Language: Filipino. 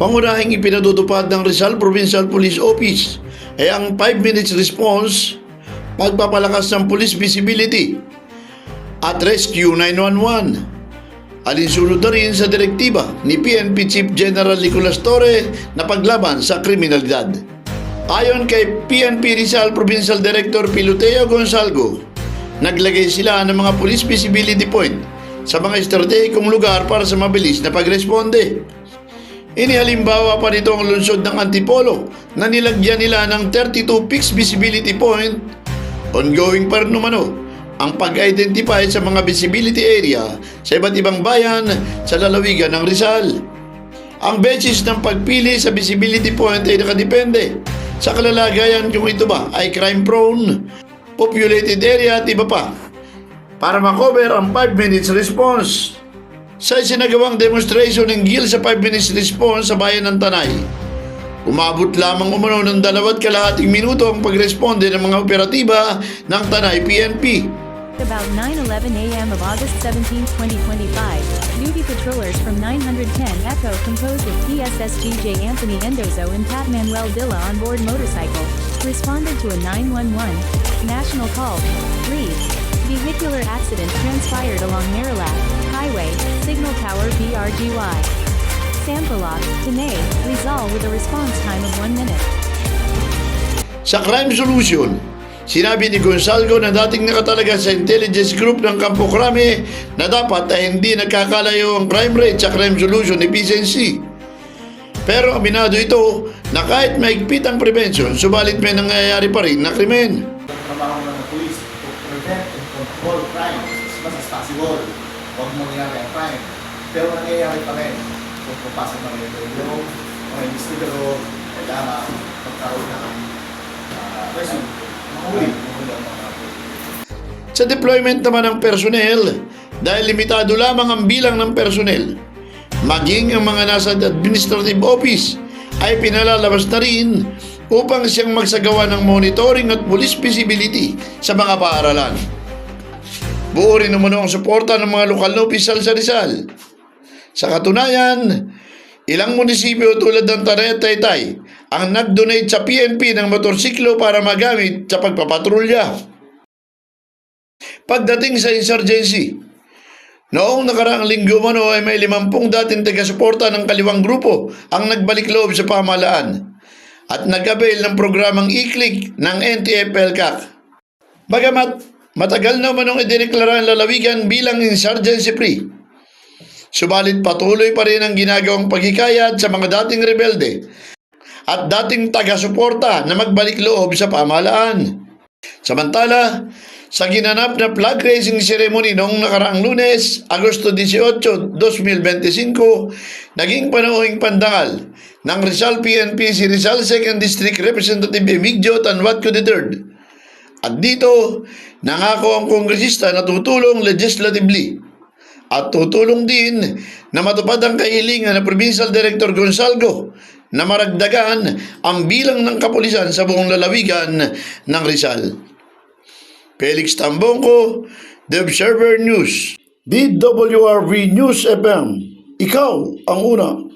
Pangunahing ipinatutupad ng Rizal Provincial Police Office ay ang 5 minutes response, pagpapalakas ng police visibility at Rescue 911. Alinsunod na rin sa direktiba ni PNP Chief General Nicolas Torre na paglaban sa kriminalidad. Ayon kay PNP Rizal Provincial Director Piloteo Gonzalgo, naglagay sila ng mga police visibility point sa mga estratehikong lugar para sa mabilis na pagresponde. Inihalimbawa pa nito ang lungsod ng Antipolo na nilagyan nila ng 32 fixed visibility point. Ongoing pa rin umano ang pag-identify sa mga visibility area sa iba't ibang bayan sa lalawigan ng Rizal. Ang basis ng pagpili sa visibility point ay nakadepende sa kalalagayan kung ito ba ay crime prone, populated area at iba pa para makover ang 5 minutes response. Sa isinagawang demonstration ng GIL sa 5 minutes response sa bayan ng Tanay, umabot lamang umano ng dalawat kalahating minuto ang pagresponde ng mga operatiba ng Tanay PNP. About 9:11 a.m. of August 17, 2025, duty patrollers from 910 Echo composed of PSSGJ Anthony Endozo and Pat Manuel Dilla on board motorcycle responded to a 911 national call. Read. Vehicular accident transpired along Marilat Highway, Signal Tower BRGY. Sampaloc, Tanay, Rizal with a response time of 1 minute. Sa crime solution, sinabi ni Gonzalgo na dating nakatalaga sa intelligence group ng Campo Crame na dapat ay hindi nagkakalayo ang crime rate sa crime solution efficiency. Pero aminado ito na kahit maigpit ang prevention, subalit may nangyayari pa rin na krimen. trabaho ng police to prevent control crime as much as possible. Huwag mangyari ang crime. Pero nangyayari pa rin. Kung pupasok ng mga mga investigador, kailangan magkaroon ng uh, resume. Mahuli. Mahuli ang mga Sa deployment naman ng personnel, dahil limitado lamang ang bilang ng personnel, maging ang mga nasa administrative office ay pinalalabas na rin upang siyang magsagawa ng monitoring at police visibility sa mga paaralan. Buo rin naman ang suporta ng mga lokal na opisyal sa Rizal. Sa katunayan, ilang munisipyo tulad ng Tanay at Taytay ang nag-donate sa PNP ng motorsiklo para magamit sa pagpapatrolya. Pagdating sa insurgency, noong nakaraang linggo mano ay may limampung dating taga-suporta ng kaliwang grupo ang nagbalik loob sa pamahalaan at nag-avail ng programang e-click ng NTF-LCAC. Bagamat matagal na manong idineklara ang lalawigan bilang insurgency free, subalit patuloy pa rin ang ginagawang paghikayat sa mga dating rebelde at dating taga-suporta na magbalik loob sa pamahalaan. Samantala, sa ginanap na flag raising ceremony noong nakaraang lunes, Agosto 18, 2025, naging panauhing pandangal ng Rizal PNP si Rizal 2nd District Representative Emigdio Tanwatco III. At dito, nangako ang kongresista na tutulong legislatively at tutulong din na matupad ang kahilingan ng Provincial Director Gonzalgo na maragdagan ang bilang ng kapulisan sa buong lalawigan ng Rizal. Felix Tambongko, The Observer News. DWRV News FM. Ikaw ang una.